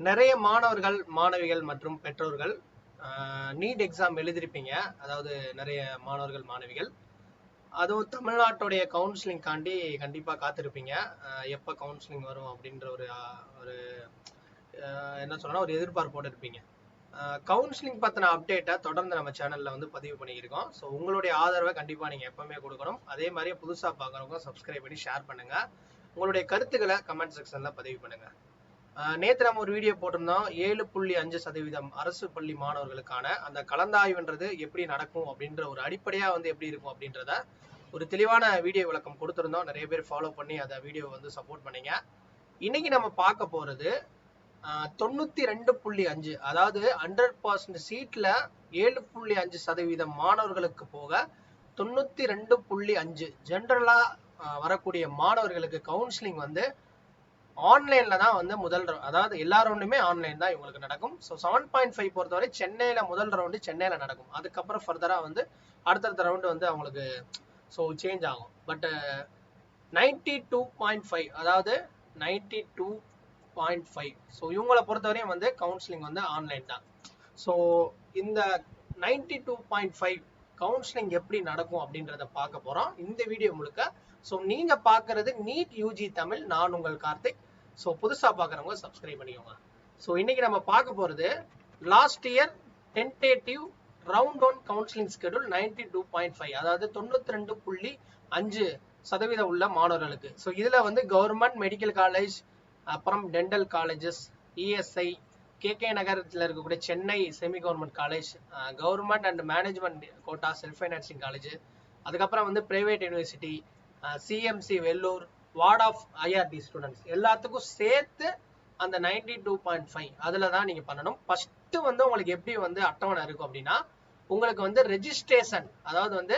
நிறைய மாணவர்கள் மாணவிகள் மற்றும் பெற்றோர்கள் நீட் எக்ஸாம் எழுதியிருப்பீங்க. அதாவது நிறைய மாணவர்கள் மாணவிகள். அதுவும் தமிழ்நாட்டுடைய கவுன்சிலிங்காண்டி கண்டிப்பாக காத்திருப்பீங்க. எப்போ கவுன்சிலிங் வரும் அப்படின்ற ஒரு ஒரு அஹ், என்ன சொல்லணும் ஒரு எதிர்பார்ப்போடு இருப்பீங்க. கவுன்சிலிங் பற்றின அப்டேட்டை தொடர்ந்து நம்ம சேனலில் வந்து பதிவு பண்ணியிருக்கோம். ஸோ உங்களுடைய ஆதரவை கண்டிப்பாக நீங்கள் எப்பவுமே கொடுக்கணும். அதே மாதிரியே புதுசாக பார்க்குறவங்க சப்ஸ்கிரைப் பண்ணி ஷேர் பண்ணுங்கள் உங்களுடைய கருத்துக்களை கமெண்ட் செக்ஷனில் பதிவு பண்ணுங்கள் நேற்று நம்ம ஒரு வீடியோ போட்டிருந்தோம். ஏழு புள்ளி அஞ்சு சதவீதம் அரசு பள்ளி மாணவர்களுக்கான அந்த கலந்தாய்வுன்றது எப்படி நடக்கும் அப்படின்ற ஒரு அடிப்படையாக வந்து எப்படி இருக்கும் அப்படின்றத ஒரு தெளிவான வீடியோ விளக்கம் கொடுத்துருந்தோம். நிறைய பேர் ஃபாலோ பண்ணி அதை வீடியோ வந்து சப்போர்ட் பண்ணீங்க. இன்னைக்கு நம்ம பார்க்க போறது ஆஹ், தொண்ணூத்தி ரெண்டு புள்ளி அஞ்சு. அதாவது ஹண்ட்ரட் பர்சன்ட் சீட்ல ஏழு புள்ளி அஞ்சு சதவீதம் மாணவர்களுக்கு போக தொண்ணூத்தி ரெண்டு புள்ளி அஞ்சு. ஜென்ரலா வரக்கூடிய மாணவர்களுக்கு கவுன்சிலிங் வந்து ஆன்லைன்ல தான் வந்து முதல் அதாவது எல்லா ரவுண்டுமே ஆன்லைன் தான் இவங்களுக்கு நடக்கும். ஸோ செவன் பாயிண்ட் ஃபைவ் பொறுத்தவரை சென்னையில முதல் ரவுண்டு சென்னையில நடக்கும். அதுக்கப்புறம் ஃபர்தரா வந்து அடுத்தடுத்த ரவுண்டு வந்து அவங்களுக்கு ஸோ சேஞ்ச் ஆகும். But ninety two point five அதாவது ninety two point five so இவங்களை பொறுத்தவரையும் வந்து கவுன்சிலிங் வந்து ஆன்லைன் தான். ஸோ இந்த ninety two point five counselling எப்படி நடக்கும் அப்படின்றத பார்க்க போகிறோம் இந்த வீடியோ முழுக்க. ஸோ நீங்கள் பார்க்குறது நீட் யூஜி தமிழ் நான் உங்கள் கார்த்திக். ஸோ புதுசாக பார்க்குறவங்க சப்ஸ்கிரைப் பண்ணிக்கோங்க. ஸோ இன்றைக்கி நம்ம பார்க்க போகிறது last year tentative round one counselling schedule ninety two point five அதாவது தொண்ணூத்தி ரெண்டு புள்ளி அஞ்சு சதவீதம் உள்ள மாணவர்களுக்கு. ஸோ இதில் வந்து கவர்மெண்ட் மெடிக்கல் காலேஜ் அப்புறம் டென்டல் காலேஜஸ் இஎஸ்ஐ கேகே நகரத்தில் இருக்கக்கூடிய Chennai semi government college government and management quota self financing college அதுக்கப்புறம் வந்து private university CMC Vellore ward of IRT students எல்லாத்துக்கும் சேர்த்து அந்த நைன்டி டூ பாயிண்ட் ஃபைவ் அதில் தான் நீங்கள் பண்ணணும். ஃபஸ்ட்டு வந்து உங்களுக்கு எப்படி வந்து அட்டவணை இருக்கும் அப்படின்னா உங்களுக்கு வந்து ரெஜிஸ்ட்ரேஷன் அதாவது வந்து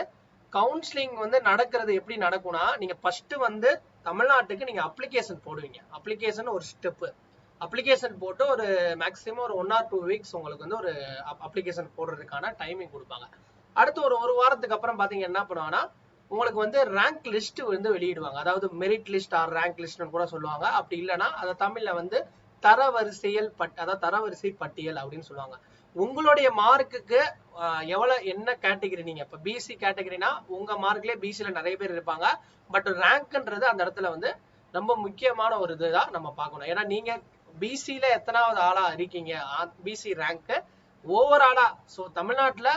கவுன்சிலிங் வந்து நடக்கிறது எப்படி நடக்கும்னா நீங்கள் ஃபஸ்ட்டு வந்து தமிழ்நாட்டுக்கு நீங்கள் அப்ளிகேஷன் போடுவீங்க. அப்ளிகேஷன் ஒரு ஸ்டெப்பு அப்ளிகேஷன் போட்டு ஒரு மேக்ஸிமம் ஒரு ஒன் ஆர் டூ வீக்ஸ் உங்களுக்கு வந்து ஒரு அப்ளிகேஷன் போடுறதுக்கான டைமிங் கொடுப்பாங்க. அடுத்து ஒரு ஒரு வாரத்துக்கு அப்புறம் பார்த்தீங்க என்ன பண்ணுவாங்கன்னா உங்களுக்கு வந்து ரேங்க் லிஸ்ட் வந்து வெளியிடுவாங்க. அதாவது மெரிட் லிஸ்ட் ஆர் ரேங்க் லிஸ்ட்னு கூட சொல்லுவாங்க. அப்படி இல்லைன்னா அதை தமிழ்ல வந்து தரவரிசையல் பட் அதாவது தரவரிசை பட்டியல் அப்படின்னு சொல்லுவாங்க. உங்களுடைய மார்க்குக்கு எவ்வளவு என்ன கேட்டகரி நீங்க? இப்ப பிசி கேட்டகரினா உங்க மார்க்லேயே பிசியில் நிறைய பேர் இருப்பாங்க. பட் ரேங்க்ன்றது அந்த இடத்துல வந்து ரொம்ப முக்கியமான ஒரு இதுதான் நம்ம பார்க்கணும். ஏன்னா நீங்க பிசியில் எத்தனாவது ஆளா இருக்கீங்க? பிசி ரேங்க்கு ஓவராலாக ஸோ தமிழ்நாட்டில்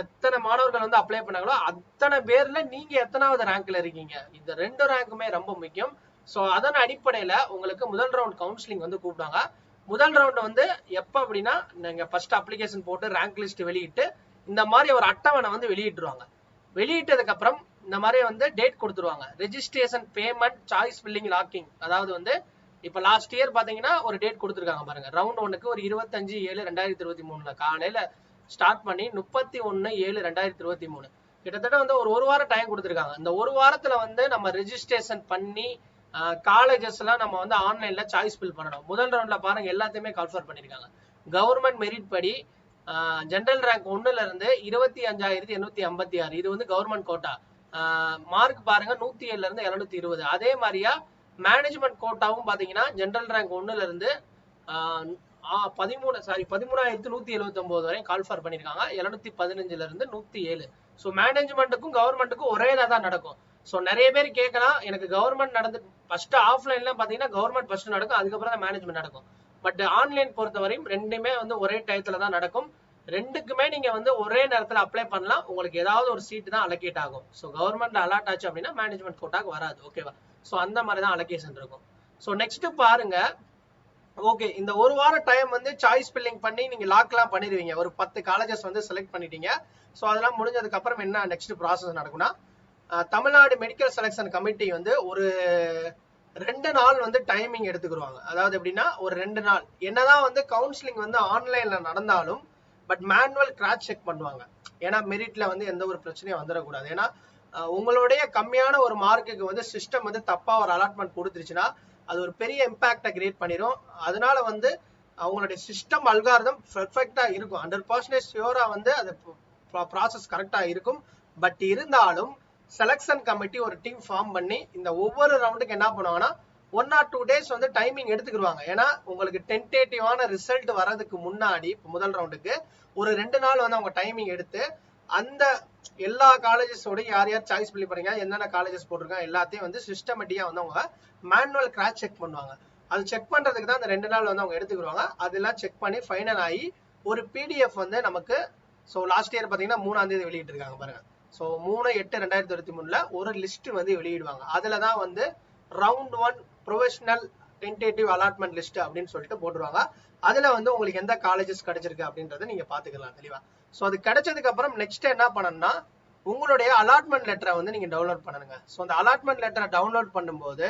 எத்தனை மாணவர்கள் வந்து அப்ளை பண்ணாங்களோ அத்தனை பேர்ல நீங்க எத்தனாவது ரேங்க்ல இருக்கீங்க. இந்த ரெண்டு ரேங்க்குமே ரொம்ப முக்கியம். ஸோ அதன் அடிப்படையில உங்களுக்கு முதல் ரவுண்ட் கவுன்சிலிங் வந்து கூப்பிட்டாங்க முதல் ரவுண்ட் வந்து எப்ப அப்படின்னா நீங்க ஃபர்ஸ்ட் அப்ளிகேஷன் போட்டு ரேங்க் லிஸ்ட் வெளியிட்டு இந்த மாதிரி ஒரு அட்டவணை வந்து வெளியிட்டுருவாங்க. வெளியிட்டதுக்கு அப்புறம் இந்த மாதிரி வந்து டேட் கொடுத்துருவாங்க. Registration payment choice filling locking அதாவது வந்து இப்ப லாஸ்ட் இயர் பாத்தீங்கன்னா ஒரு டேட் கொடுத்துருக்காங்க பாருங்க. ரவுண்ட் ஒன்னுக்கு ஒரு இருபத்தஞ்சு ஏழு ரெண்டாயிரத்தி இருபத்தி மூணுல காலையில ஸ்டார்ட் பண்ணி முப்பத்தி ஒன்று ஏழு ரெண்டாயிரத்தி இருபத்தி மூணு. கிட்டத்தட்ட வந்து ஒரு ஒரு வாரம் டைம் கொடுத்துருக்காங்க. இந்த ஒரு வாரத்துல வந்து நம்ம ரெஜிஸ்ட்ரேஷன் பண்ணி காலேஜஸ் எல்லாம் நம்ம வந்து ஆன்லைன்ல சாய்ஸ் ஃபில் பண்ணணும். முதல் ரவுண்டில் பாருங்க எல்லாத்தையுமே கன்ஃபர் பண்ணிருக்காங்க. கவர்மெண்ட் மெரிட் படி ஜென்ரல் ரேங்க் ஒன்னுல இருந்து இருபத்தி அஞ்சாயிரத்தி எண்ணூத்தி ஐம்பத்தி ஆறு. இது வந்து கவர்மெண்ட் கோட்டா மார்க் பாருங்க நூத்தி ஏழுல இருந்து இருபது. அதே மாதிரியா மேனேஜ்மெண்ட் கோட்டாவும் பாத்தீங்கன்னா ஜென்ரல் ரேங்க் ஒன்னுல இருந்து பதிமூணு சாரி பதிமூணாயிரத்தி நூத்தி எழுபத்தி ஒன்பது வரையும் கால்ஃபர் பண்ணிருக்காங்க எழுநூத்தி பதினஞ்சுல இருந்து நூத்தி ஏழு. ஸோ மேனேஜ்மெண்ட்டுக்கும் கவர்மெண்ட்டுக்கும் ஒரே தான் நடக்கும். ஸோ நிறைய பேர் கேட்கலாம் எனக்கு கவர்மெண்ட் நடந்து ஃபர்ஸ்ட் ஆஃப்லைன்லாம் பாத்தீங்கன்னா கவர்மெண்ட் ஃபர்ஸ்ட் நடக்கும் அதுக்கப்புறம் தான் மேனேஜ்மெண்ட் நடக்கும். பட் ஆன்லைன் பொறுத்தவரையும் ரெண்டுமே வந்து ஒரே டயத்தில் தான் நடக்கும். ரெண்டுக்குமே நீங்க வந்து ஒரே நேரத்துல அப்ளை பண்ணலாம். உங்களுக்கு ஏதாவது ஒரு சீட் தான் அலோகேட் ஆகும். ஸோ கவர்மெண்ட் அலாட் ஆச்சு அப்படின்னா மேனேஜ்மெண்ட் கோட்டாக்கு வராது. ஓகேவா ஸோ அந்த மாதிரி தான் அலோகேஷன் இருக்கும். ஸோ நெக்ஸ்ட் பாருங்க. ஓகே இந்த ஒரு வாரம் டைம் வந்து சாய்ஸ் ஃபில்லிங் பண்ணி நீங்க லாக்லாம் பண்ணிடுவீங்க. ஒரு பத்து காலேஜஸ் வந்து செலக்ட் பண்ணிட்டீங்க. ஸோ அதெல்லாம் முடிஞ்சதுக்கு அப்புறம் என்ன நெக்ஸ்ட் ப்ராசஸ் நடக்கும்னா தமிழ்நாடு மெடிக்கல் செலெக்ஷன் கமிட்டி வந்து ஒரு ரெண்டு நாள் வந்து டைமிங் எடுத்துக்கிடுவாங்க. அதாவது எப்படின்னா ஒரு ரெண்டு நாள். என்னதான் வந்து கவுன்சிலிங் வந்து ஆன்லைன்ல நடந்தாலும் பட் மேனுவல் கிராச் செக் பண்ணுவாங்க. ஏன்னா மெரிட்ல வந்து எந்த ஒரு பிரச்சனையும் வந்துடக்கூடாது. ஏன்னா உங்களுடைய கம்மியான ஒரு மார்க்குக்கு வந்து சிஸ்டம் வந்து தப்பா ஒரு அலாட்மெண்ட் கொடுத்துருச்சுன்னா அது ஒரு பெரிய இம்பாக்டை கிரியேட் பண்ணிடும் அதனால வந்து அவங்களுடைய சிஸ்டம் அல்காரதம் பெர்ஃபெக்டாக இருக்கும். ஹண்ட்ரட் பர்சன்டேஜ் ஷியோரா வந்து அது ப்ராசஸ் கரெக்டாக இருக்கும். பட் இருந்தாலும் செலெக்ஷன் கமிட்டி ஒரு டீம் ஃபார்ம் பண்ணி இந்த ஒவ்வொரு ரவுண்டுக்கு என்ன பண்ணுவாங்கன்னா ஒன் ஆர் டூ டேஸ் வந்து டைமிங் எடுத்துக்கிடுவாங்க ஏன்னா உங்களுக்கு டென்டேட்டிவான ரிசல்ட் வர்றதுக்கு முன்னாடி முதல் ரவுண்டுக்கு ஒரு ரெண்டு நாள் வந்து அவங்க டைமிங் எடுத்து அந்த எல்லா காலேஜஸோட யார் யார் சாய்ஸ் பண்ணி போறீங்க என்னென்ன காலேஜஸ் போட்டிருக்காங்க எல்லாத்தையும் வந்து சிஸ்டமேட்டிக்கா வந்து அவங்க மேனுவல் கிராஸ் செக் பண்ணுவாங்க. அது செக் பண்றதுக்கு தான் அந்த ரெண்டு நாள் வந்து அவங்க எடுத்துக்கிடுவாங்க. அதெல்லாம் செக் பண்ணி ஃபைனல் ஆகி ஒரு பிடிஎஃப் வந்து நமக்கு ஸோ லாஸ்ட் இயர் பார்த்தீங்கன்னா மூணாம் தேதி வெளியிட்டு இருக்காங்க பாருங்க. ஸோ மூணு எட்டு ரெண்டாயிரத்தி இருபத்தி மூணுல ஒரு லிஸ்ட் வந்து வெளியிடுவாங்க. அதுல தான் வந்து round one professional tentative allotment list அப்படின்னு சொல்லிட்டு போட்டுருவாங்க. அதுல வந்து உங்களுக்கு எந்த காலேஜஸ் கிடைச்சிருக்கு அப்படின்றத நீங்க பாத்துக்கலாம் தெளிவா. ஸோ அது கிடைச்சதுக்கு அப்புறம் நெக்ஸ்ட் என்ன பண்ணணும்னா உங்களுடைய அலாட்மெண்ட் லெட்டரை வந்து நீங்க டவுன்லோட் பண்ணணுங்க. ஸோ அந்த அலாட்மெண்ட் லெட்டரை டவுன்லோட் பண்ணும்போது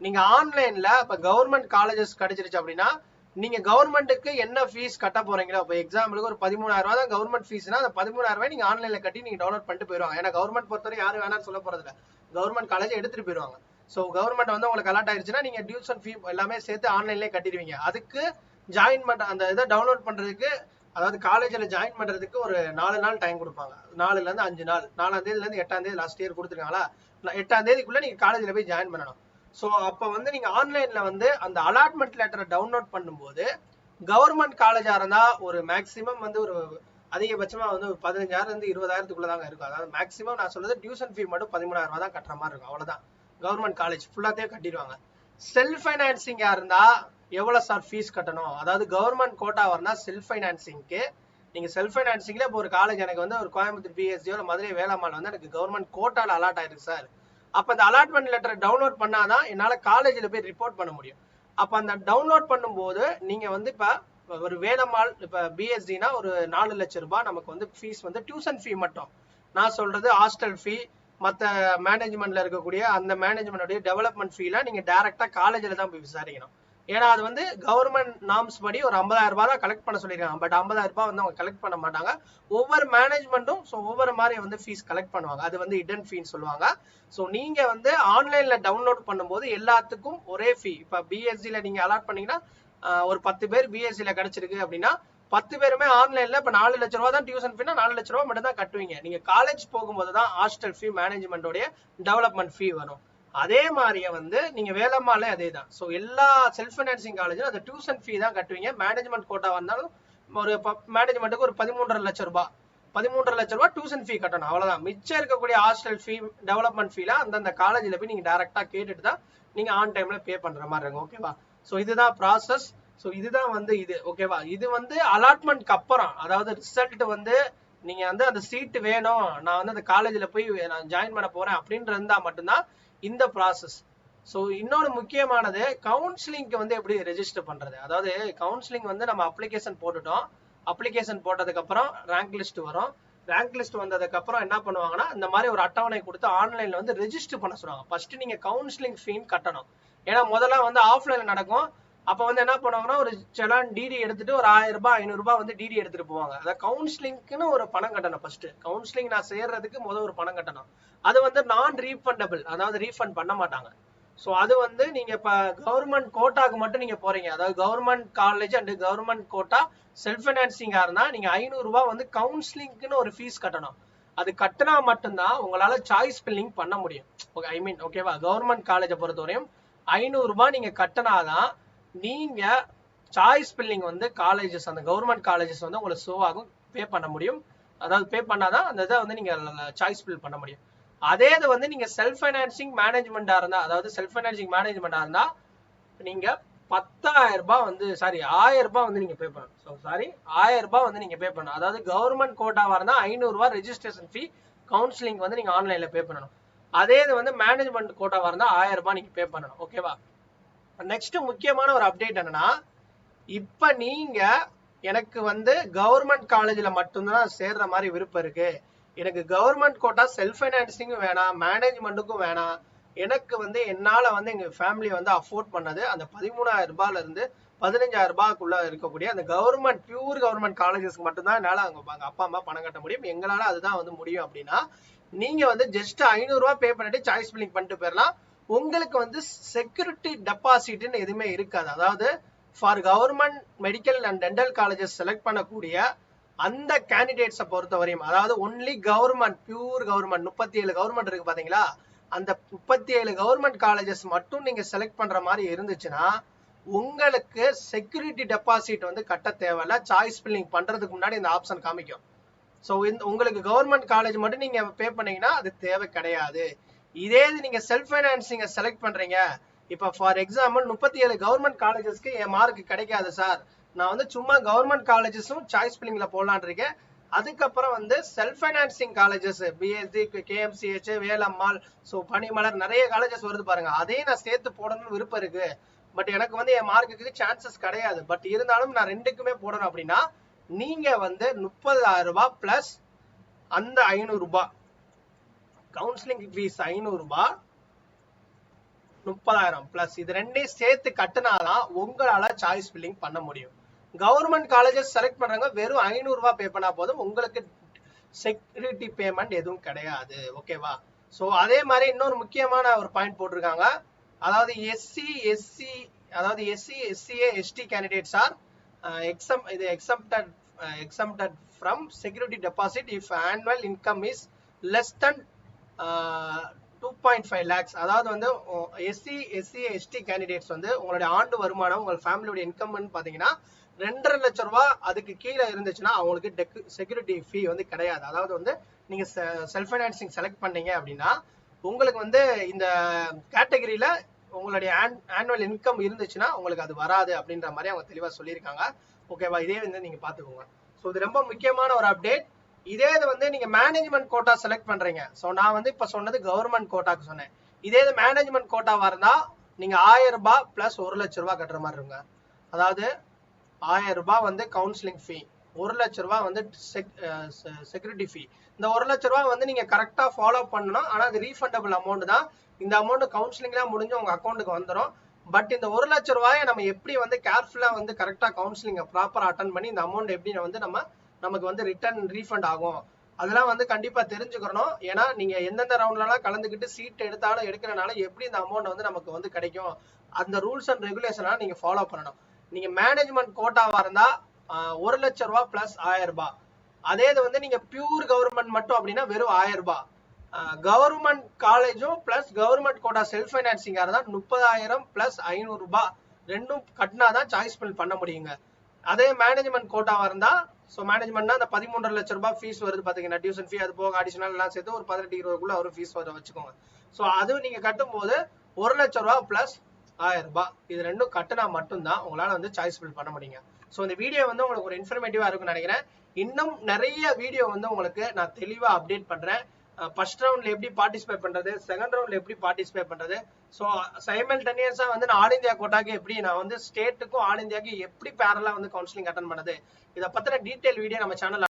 நீங்க ஆன்லைன்ல இப்ப கவர்மெண்ட் காலேஜஸ் கிடைச்சிருச்சு அப்படின்னா நீங்க கவர்மெண்ட்டுக்கு என்ன ஃபீஸ் கட்ட போறீங்களோ இப்போ எக்ஸாம்பிளுக்கு ஒரு பதிமூணாயிரம் ரூபாய் தான் கவர்மெண்ட் ஃபீஸ்னா அந்த பதிமூணாயிரம் ரூபாய் நீங்க ஆன்லைன்ல கட்டி நீங்க டவுன்லோட் பண்ணிட்டு போயிருவாங்க ஏன்னா கவர்மெண்ட் பொறுத்தவரை யாரும் வேணாம்னு சொல்ல போறது இல்லை கவர்மெண்ட் காலேஜ் எடுத்துட்டு போயிருவாங்க ஸோ கவர்மெண்ட் வந்து உங்களுக்கு அலாட் ஆயிருச்சுன்னா நீங்க டியூஷன் ஃபீ எல்லாமே சேர்த்து ஆன்லைன்லேயே கட்டிடுவீங்க. அதுக்கு ஜாயின் பண்ணுற அந்த இதை டவுன்லோட் பண்றதுக்கு அதாவது காலேஜில் ஜாயின் பண்ணுறதுக்கு ஒரு நாலு நாள் டைம் கொடுப்பாங்க. நாலுலேருந்து அஞ்சு நாள். நாலாம் தேதியிலேருந்து எட்டாம் தேதி லாஸ்ட் இயர் கொடுத்துருக்காங்களா? எட்டாம் தேதிக்குள்ளே நீங்கள் காலேஜில் போய் ஜாயின் பண்ணணும். ஸோ அப்போ வந்து நீங்கள் ஆன்லைனில் வந்து அந்த அலாட்மெண்ட் லெட்டரை டவுன்லோட் பண்ணும்போது கவர்மெண்ட் காலேஜாக இருந்தால் ஒரு மேக்ஸிமம் வந்து ஒரு அதிகபட்சமாக வந்து ஒரு பதினஞ்சாயிரம் இருந்து இருபதாயிரத்துக்குள்ளே தாங்க இருக்கும். அதாவது மேக்ஸிமம் நான் சொல்றது டியூஷன் ஃபீ மட்டும் பதிமூணாயிரம் ரூபா தான் கட்டுற மாதிரி இருக்கும். அவ்வளோதான் கவர்மெண்ட் காலேஜ் ஃபுல்லாத்தையும் கட்டிடுவாங்க. செல்ஃப் ஃபைனான்சிங்காக இருந்தால் எவ்வளவு சார் ஃபீஸ் கட்டணும்? அதாவது கவர்மெண்ட் கோட்டா வரனா செல்ஃப் ஃபைனான்சிங்க்கு நீங்க செல்ஃப் ஃபைனான்சிங்கில் இப்போ ஒரு காலேஜ் எனக்கு வந்து ஒரு கோயம்புத்தூர் பிஎஸ்சியோ இல்லை மதுரை வேளாமல் வந்து எனக்கு கவர்மெண்ட் கோட்டால அலாட் ஆயிருக்கு சார் அப்போ அந்த அலாட்மெண்ட் லெட்டரை டவுன்லோட் பண்ணாதான் என்னால் காலேஜில் போய் ரிப்போர்ட் பண்ண முடியும். அப்போ அந்த டவுன்லோட் பண்ணும்போது நீங்கள் வந்து இப்போ ஒரு வேலம்மாள் இப்போ பிஎஸ்டினா ஒரு நாலு லட்சம் ரூபாய் நமக்கு வந்து ஃபீஸ் வந்து டியூஷன் ஃபீ மட்டும். நான் சொல்றது ஹாஸ்டல் ஃபீ மத்த மேனேஜ்மெண்ட்ல இருக்கக்கூடிய அந்த மேனேஜ்மெண்டோடைய டெவலப்மெண்ட் ஃபீல நீங்க டைரக்டா காலேஜ்ல தான் போய் விசாரிக்கணும். ஏன்னா அது வந்து கவர்மெண்ட் நாம்ஸ் படி ஒரு ஐம்பதாயிரம் ரூபாய் தான் கலெக்ட் பண்ண சொல்லியிருக்காங்க. பட் ஐம்பதாயிரம் ரூபாய் வந்து அவங்க கலெக்ட் பண்ண மாட்டாங்க. ஒவ்வொரு மேனேஜ்மெண்ட்டும் ஸோ ஒவ்வொரு மாதிரி வந்து ஃபீஸ் கலெக்ட் பண்ணுவாங்க. அது வந்து இடன் ஃபீன்னு சொல்லுவாங்க. ஸோ நீங்க வந்து ஆன்லைன்ல டவுன்லோட் பண்ணும்போது எல்லாத்துக்கும் ஒரே ஃபீ இப்போ பிஎஸ்சியில் நீங்க அலாட் பண்ணீங்கன்னா ஒரு பத்து பேர் பிஎஸ்சியில் கிடைச்சிருக்கு அப்படின்னா பத்து பேருமே ஆன்லைன்ல இப்ப நாலு லட்ச ரூபா தான் டியூஷன் ஃபீனா நாலு லட்ச ரூபா மட்டும் தான் கட்டுவீங்க. நீங்க காலேஜ் போகும்போது தான் ஹாஸ்டல் ஃபீ மேனேஜ்மெண்டோடைய டெவலப்மெண்ட் ஃபீ வரும். அதே மாதிரியே வந்து நீங்க வேலம்மாலே அதே தான் ஸோ எல்லா செல்ஃப் ஃபைனான்சிங் காலேஜும் அந்த டியூஷன் ஃபீ தான் கட்டுவீங்க. மேனேஜ்மெண்ட் கோட்டா வந்தாலும் ஒரு மேனேஜ்மெண்ட்டுக்கு ஒரு பதிமூன்றரை லட்ச ரூபாய். பதிமூன்றரை லட்ச ரூபாய் டியூஷன் ஃபீ கட்டணும். அவ்வளவுதான். மிச்சம் இருக்கக்கூடிய ஹாஸ்டல் ஃபீ டெவலப்மெண்ட் ஃபீல அந்தந்த காலேஜில் போய் நீங்க டேரெக்டாக கேட்டுட்டு தான் நீங்க ஆன் டைம்ல பே பண்ற மாதிரி இருக்கும். ஓகேவா ஸோ இதுதான் ப்ராசஸ் ஸோ இதுதான் வந்து இது ஓகேவா இது வந்து அலாட்மெண்ட்க்கு அப்புறம் அதாவது ரிசல்ட் வந்து நீங்க வந்து அந்த சீட்டு வேணும் நான் வந்து அந்த காலேஜில் போய் நான் ஜாயின் பண்ண போறேன் அப்படின்ற இருந்தா மட்டும்தான் இந்த ப்ராசஸ் ஸோ இன்னொன்று முக்கியமானது கவுன்சிலிங்க்கு வந்து எப்படி ரெஜிஸ்டர் பண்றது? அதாவது கவுன்சிலிங் வந்து நம்ம அப்ளிகேஷன் போட்டுட்டோம். அப்ளிகேஷன் போட்டதுக்கப்புறம் ரேங்க் லிஸ்ட் வரும். ரேங்க் லிஸ்ட் வந்ததுக்கப்புறம் என்ன பண்ணுவாங்கன்னா இந்த மாதிரி ஒரு அட்டவணை கொடுத்து ஆன்லைனில் வந்து ரெஜிஸ்டர் பண்ண சொல்லுவாங்க. ஃபர்ஸ்ட் நீங்கள் கவுன்சிலிங் ஃபீன் கட்டணும். ஏன்னா முதல்ல வந்து ஆஃப்லைனில் நடக்கும். அப்ப வந்து என்ன பண்ணுவாங்கன்னா ஒரு செலான் டிடி எடுத்துட்டு ஒரு ஆயிரம் ரூபாய் ஐநூறு ரூபாய் வந்து டிடி எடுத்துட்டு போவாங்க. அதாவது கவுன்சிலிங்க்குன்னு ஒரு பணம் கட்டணும் ஃபர்ஸ்ட் கவுன்சிலிங் நான் சேர்றதுக்கு முதல் ஒரு பணம் கட்டணும். அது வந்து நான் ரீஃபண்டபிள் அதாவது ரீஃபண்ட் பண்ண மாட்டாங்க. ஸோ அது வந்து நீங்க இப்ப கவர்மெண்ட் கோட்டாக்கு மட்டும் நீங்க போறீங்க. அதாவது government college and government quota self ஃபைனான்சிங்கா இருந்தா நீங்க ஐநூறு ரூபாய் வந்து கவுன்சிலிங்க்குன்னு ஒரு ஃபீஸ் கட்டணும். அது கட்டினா மட்டும்தான் உங்களால சாய்ஸ் பில்லிங் பண்ண முடியும். ஐ மீன் ஓகேவா கவர்மெண்ட் காலேஜை பொறுத்தவரையும் ஐநூறு ரூபாய் நீங்க கட்டினாதான் நீங்க சாய்ஸ் பில்லிங் வந்து காலேஜஸ் அந்த கவர்மெண்ட் காலேஜஸ் வந்து உங்களுக்கு ஷோ ஆகும் பே பண்ண முடியும். அதாவது பே பண்ணாதான் அந்த இதை வந்து நீங்க சாய்ஸ் ஃபில் பண்ண முடியும். அதே இது வந்து நீங்க செல்ஃப் ஃபைனான்சிங் மேனேஜ்மெண்டா இருந்தா அதாவது செல்ஃப் ஃபைனான்சிங் மேனேஜ்மெண்டா இருந்தா நீங்க பத்தாயிரம் ரூபாய் வந்து சாரி ஆயிரம் ரூபாய் வந்து நீங்க பே பண்ணணும். ஸோ சாரி ஆயிரம் ரூபாய் வந்து நீங்க பே பண்ணணும். அதாவது கவர்மெண்ட் கோட்டாவா இருந்தா ஐநூறு ரெஜிஸ்ட்ரேஷன் ஃபீ கவுன்சிலிங் வந்து நீங்க ஆன்லைன்ல பே பண்ணணும். அதே இது வந்து மேனேஜ்மெண்ட் கோட்டாவா இருந்தா ஆயிரம் ரூபாய் நீங்க பே பண்ணணும். ஓகேவா நெக்ஸ்ட் முக்கியமான ஒரு அப்டேட் என்னன்னா இப்ப நீங்க எனக்கு வந்து கவர்மெண்ட் காலேஜ்ல மட்டும்தான் சேர்ற மாதிரி விருப்பம் இருக்கு. எனக்கு கவர்மெண்ட் கோட்டா செல்ஃப் ஃபைனான்சிங்கும் வேணாம் மேனேஜ்மெண்ட்டுக்கும் வேணாம். எனக்கு வந்து என்னால வந்து எங்க ஃபேமிலி வந்து அஃபோர்ட் பண்ணது அந்த பதிமூணாயிரம் ரூபாயில இருந்து பதினஞ்சாயிரம் ரூபாய்க்குள்ள இருக்கக்கூடிய அந்த கவர்மெண்ட் பியூர் கவர்மெண்ட் காலேஜஸ்க்கு மட்டும்தான் என்னால அவங்க அப்பா அம்மா பணம் கட்ட முடியும். எங்களால அதுதான் வந்து முடியும் அப்படின்னா நீங்க வந்து ஜஸ்ட் ஐநூறு ரூபாய் பே பண்ணிட்டு சாய்ஸ் பில்லிங் பண்ணிட்டு போயிடலாம் உங்களுக்கு வந்து செக்யூரிட்டி டெபாசிட்னு எதுவுமே இருக்காது. அதாவது for government medical and dental colleges select பண்ணக்கூடிய அந்த கேண்டிடேட்ஸை பொறுத்தவரையும் அதாவது ஒன்லி கவர்மெண்ட் பியூர் கவர்மெண்ட் முப்பத்தி ஏழு கவர்மெண்ட் இருக்கு பாத்தீங்களா? அந்த முப்பத்தி ஏழு கவர்மெண்ட் காலேஜஸ் மட்டும் நீங்க செலக்ட் பண்ற மாதிரி இருந்துச்சுன்னா உங்களுக்கு செக்யூரிட்டி டெபாசிட் வந்து கட்ட தேவையில்ல. சாய்ஸ் ஃபில்லிங் பண்றதுக்கு முன்னாடி இந்த ஆப்ஷன் காமிக்கும். ஸோ இந்த உங்களுக்கு கவர்மெண்ட் காலேஜ் மட்டும் நீங்க பே பண்ணீங்கன்னா அது தேவை கிடையாது. இதே இது நீங்க செல்ஃப் ஃபைனான்சிங்க செலக்ட் பண்றீங்க. இப்போ ஃபார் எக்ஸாம்பிள் முப்பத்தி ஏழு கவர்மெண்ட் காலேஜஸ்க்கு என் மார்க் கிடைக்காது சார் நான் வந்து சும்மா கவர்மெண்ட் காலேஜஸும் சாய்ஸ் ஃபில்லிங்ல போடலான் இருக்கேன். அதுக்கப்புறம் வந்து self financing colleges BSC KMCH Velammal so Panimalar நிறைய காலேஜஸ் வருது பாருங்க. அதையும் நான் சேர்த்து போடணும்னு விருப்பம் இருக்கு. பட் எனக்கு வந்து என் மார்க்குக்கு சான்சஸ் கிடையாது. பட் இருந்தாலும் நான் ரெண்டுக்குமே போடணும் அப்படின்னா நீங்க வந்து முப்பதாயிரம் ரூபாய் பிளஸ் அந்த ஐநூறு ரூபாய். கவுன்சிலிங் ஃபீஸ் ஐநூறு ரூபாய். முப்பதாயிரம் பிளஸ் இது ரெண்டையும் சேர்த்து கட்டினாதான் உங்களால சாய்ஸ் ஃபில்லிங் பண்ண முடியும். கவர்மெண்ட் காலேஜஸ் செலக்ட் பண்றாங்க வெறும் ஐநூறு ரூபாய் பே பண்ணா போதும். உங்களுக்கு செக்யூரிட்டி பேமெண்ட் எதுவும் கிடையாது. ஓகேவா ஸோ அதே மாதிரி இன்னொரு முக்கியமான ஒரு பாயிண்ட் போட்டிருக்காங்க. அதாவது எஸ்சி எஸ்சி அதாவது SC SCA ST candidates are exam இது exempted exempted from security deposit if annual income is less than two point five lakhs அதாவது வந்து எஸ்சி எஸ்சி எஸ்டி கேண்டிடேட்ஸ் வந்து உங்களுடைய ஆண்டு வருமானம் உங்கள் ஃபேமிலியோட இன்கம்னு பார்த்தீங்கன்னா ரெண்டரை லட்சம் ரூபா அதுக்கு கீழே இருந்துச்சுன்னா அவங்களுக்கு டெக் செக்யூரிட்டி ஃபீ வந்து கிடையாது. அதாவது வந்து நீங்கள் செல்ஃப் ஃபைனான்சிங் செலக்ட் பண்ணீங்க அப்படின்னா உங்களுக்கு வந்து இந்த கேட்டகரியில் உங்களுடைய ஆனுவல் இன்கம் இருந்துச்சுன்னா உங்களுக்கு அது வராது அப்படின்ற மாதிரி அவங்க தெளிவாக சொல்லியிருக்காங்க. ஓகேவா இதே வந்து நீங்கள் பார்த்துக்கோங்க ஸோ இது ரொம்ப முக்கியமான ஒரு அப்டேட் இதே இது வந்து நீங்க மேனேஜ்மெண்ட் கோட்டா செலக்ட் பண்றீங்க. ஸோ நான் வந்து இப்ப சொன்னது கவர்மெண்ட் கோட்டாக்கு சொன்னேன். இதே இது மேனேஜ்மெண்ட் கோட்டா இருந்தா நீங்க ஆயிரம் ரூபாய் பிளஸ் ஒரு லட்ச ரூபாய் கட்டுற மாதிரி இருங்க. அதாவது ஆயிரம் ரூபாய் வந்து கவுன்சிலிங் ஃபீ ஒரு லட்ச ரூபாய் வந்து செக்யூரிட்டி ஃபீ இந்த ஒரு லட்ச ரூபாய் வந்து நீங்க கரெக்டா ஃபாலோ பண்ணணும் ஆனா அது ரீஃபண்டபிள் அமௌண்ட் தான். இந்த அமௌண்ட் கவுன்சிலிங்லாம் முடிஞ்சு உங்க அக்கௌண்ட்டுக்கு வந்துடும் பட் இந்த ஒரு லட்ச ரூபாயை நம்ம எப்படி வந்து கேர்ஃபுல்லா வந்து கரெக்டா கவுன்சிலிங்கை ப்ராப்பரா அட்டன் பண்ணி இந்த அமௌண்ட் எப்படி வந்து நம்ம நமக்கு வந்து ரிட்டர்ன் ரீஃபண்ட் ஆகும். அதெல்லாம் வந்து கண்டிப்பா தெரிஞ்சுக்கணும். ஏன்னா நீங்க எந்தெந்த ரவுண்ட்லலாம் கலந்துக்கிட்டு சீட் எடுத்தாலும் எடுக்கிறனால எப்படி இந்த அமௌண்ட் வந்து நமக்கு வந்து கிடைக்கும்? அந்த ரூல்ஸ் அண்ட் ரெகுலேஷனாக நீங்க ஃபாலோ பண்ணணும். நீங்க மேனேஜ்மெண்ட் கோட்டாவா இருந்தா ஒரு லட்ச ரூபா பிளஸ் ஆயிரம் ரூபாய் அதே இது வந்து நீங்க பியூர் கவர்மெண்ட் மட்டும் அப்படின்னா வெறும் ஆயிரம் ரூபாய் கவர்மெண்ட் காலேஜும் பிளஸ் கவர்மெண்ட் கோட்டா செல்ஃப் ஃபைனான்சிங்கா இருந்தால் முப்பதாயிரம் பிளஸ் ஐநூறு ரூபாய் ரெண்டும் கட்டினாதான் சாய்ஸ் பில் பண்ண முடியுங்க. அதே மேனேஜ்மெண்ட் கோட்டாவாக இருந்தால் ஸோ மேனேஜ்மெண்ட்னா அந்த பதிமூன்றரை லட்சம் ரூபாய் ஃபீஸ் வருது பார்த்தீங்கன்னா டியூஷன் ஃபீ அது போக அடிஷனல் எல்லாம் சேர்த்து ஒரு பதினெட்டு இருபதுக்குள்ள ஒரு ஃபீஸ் வர வச்சுக்கோங்க. ஸோ அது நீங்க கட்டும் போது ஒரு லட்சம் ரூபா பிளஸ் ஆயிரம் ரூபாய். இது ரெண்டும் கட்டினா மட்டும்தான் உங்களால வந்து சாய்ஸ் ஃபில் பண்ண முடியுங்க. ஸோ இந்த வீடியோ வந்து உங்களுக்கு ஒரு இன்ஃபர்மேட்டிவாக இருக்கும்னு நினைக்கிறேன். இன்னும் நிறைய வீடியோ வந்து உங்களுக்கு நான் தெளிவா அப்டேட் பண்றேன். ஃபர்ஸ்ட் ரவுண்ட்ல எப்படி பார்ட்டிசிபேட் பண்றது செகண்ட் ரவுண்ட்ல எப்படி பார்ட்டிசிபேட் பண்றது? ஸோ சைமல்டேனியஸா வந்து நான் ஆல் இந்தியா கோட்டாக்கு எப்படி நான் வந்து ஸ்டேட்டுக்கும் ஆல் இந்தியாவுக்கு எப்படி பேரலா வந்து கவுன்சிலிங் அட்டன் பண்ணது? இதை பத்தின டீட்டெயில் வீடியோ நம்ம சேனல்